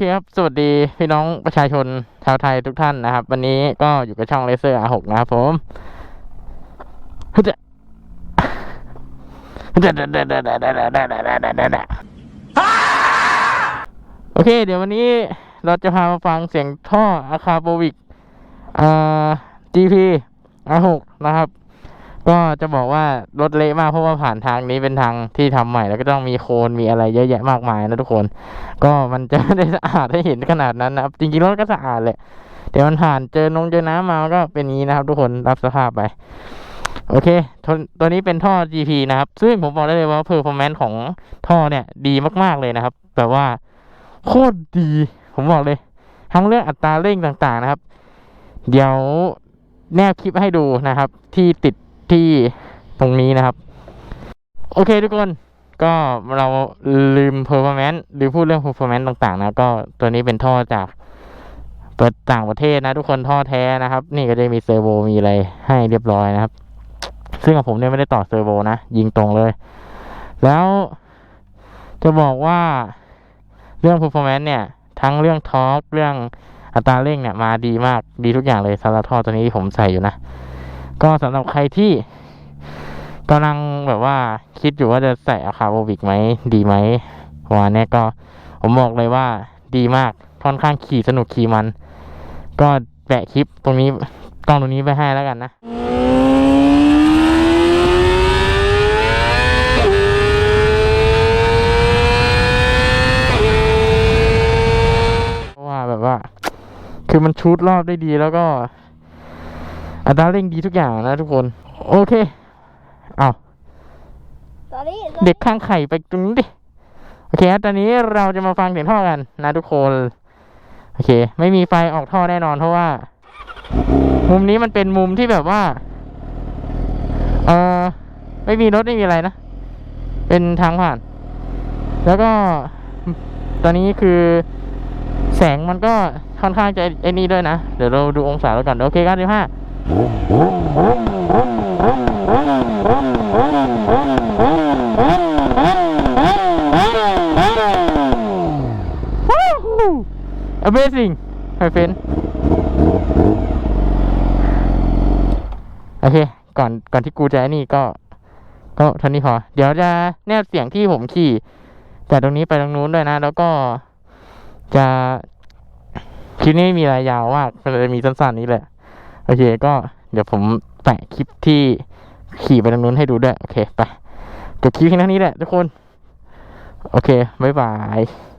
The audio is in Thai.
คครับ สวัสดีพี่น้องประชาชนชาวไทยทุกท่านนะครับ วันนี้ก็อยู่กับช่องเลเซอร์ R6 นะครับผมฮึดะฮึดะดะดะดะดะดะดะดะดะดะดะดะดะโอเค เดี๋ยววันนี้เราจะพามาฟังเสียงท่ออาคาโบวิกอ่า GP R6 นะครับ ก็จะบอกว่ารถเละมากเพราะว่าผ่านทางนี้เป็นทางที่ทำใหม่ แล้วก็ต้องมีโคลนมีอะไรเยอะแยะมากมายนะทุกคน ก็มันจะไม่ได้สะอาดให้เห็นขนาดนั้นนะครับ จริงๆรถก็สะอาดแหละแต่มันผ่านเจอนงเจอน้ำมามันก็เป็นงี้นะครับ ทุกคนรับสภาพไป โอเคตัวตัวนี้เป็นท่อ GP นะครับ ซึ่งผมบอกได้เลยว่า performance ของท่อเนี่ย ดีมากๆเลยนะครับแต่ว่าโคตรดี ผมบอกเลย ทั้งเรื่องอัตราเร่งต่างๆนะครับ เดี๋ยวแนบคลิปให้ดูนะครับ ที่ติด ที่ตรงนี้นะครับ โอเคทุกคนก็เราลืม performance หรือพูดเรื่อง performance ต่างๆ นะก็ตัวนี้เป็นท่อจากเปิดต่างประเทศนะทุกคนท่อแท้นะครับ นี่ก็จะมีเซอร์โวมีอะไรให้เรียบร้อยนะครับ ซึ่งกับผมเนี่ยไม่ได้ต่อเซอร์โวนะ ยิงตรงเลย แล้วจะบอกว่าเรื่อง performance เนี่ย ทั้งเรื่องทอร์กเรื่องอัตราเร่งเนี่ยมาดีมากดีทุกอย่างเลยสำหรับท่อตัวนี้ที่ผมใส่อยู่นะ ก็สำหรับใครที่กำลังแบบว่าคิดอยู่ว่าจะใส่อะคาโบวิกไหมดีไหมวันนี้ก็ผมบอกเลยว่าดีมากค่อนข้างขี่สนุกขี่มัน ก็แปะคลิปตรงนี้กล้องตรงนี้ไปให้แล้วกันนะเพราะว่าแบบว่า คือมันชูดรอบได้ดีแล้วก็ อัตราเร่งดีทุกอย่างนะทุกคน โอเค เอาตอนนี้เด็กข้างไข่ไปตรงนี้ดิ โอเคครับตอนนี้เราจะมาฟังเสียงท่อกันนะทุกคน โอเค ไม่มีไฟออกท่อแน่นอนเพราะว่า มุมนี้มันเป็นมุมที่แบบว่า เออไม่มีรถไม่มีอะไรนะ เป็นทางผ่าน แล้วก็ตอนนี้คือแสงมันก็ค่อนข้างจะไอ้นี่ด้วยนะ เดี๋ยวเราดูองศาแล้วกัน โอเคครับสิบห้า Amazing my friend โอเค ก่อนก่อนที่กูจะนี่ก็ ก็เท่านี้พอ เดี๋ยวจะแนบเสียงที่ผมขี่จากตรงนี้ไปตรงนู้นด้วยนะ แล้วก็จะคลิปนี้ไม่มีอะไรยาวมากมันจะมีสั้นๆนี้แหละ อเคก็เดี๋ยวผมแปะคลิปที่ขี่ไปตรงนู้นให้ดูด้วย โอเค ไปจบคลิปแค่นี้แหละทุกคน โอเค บ๊ายบาย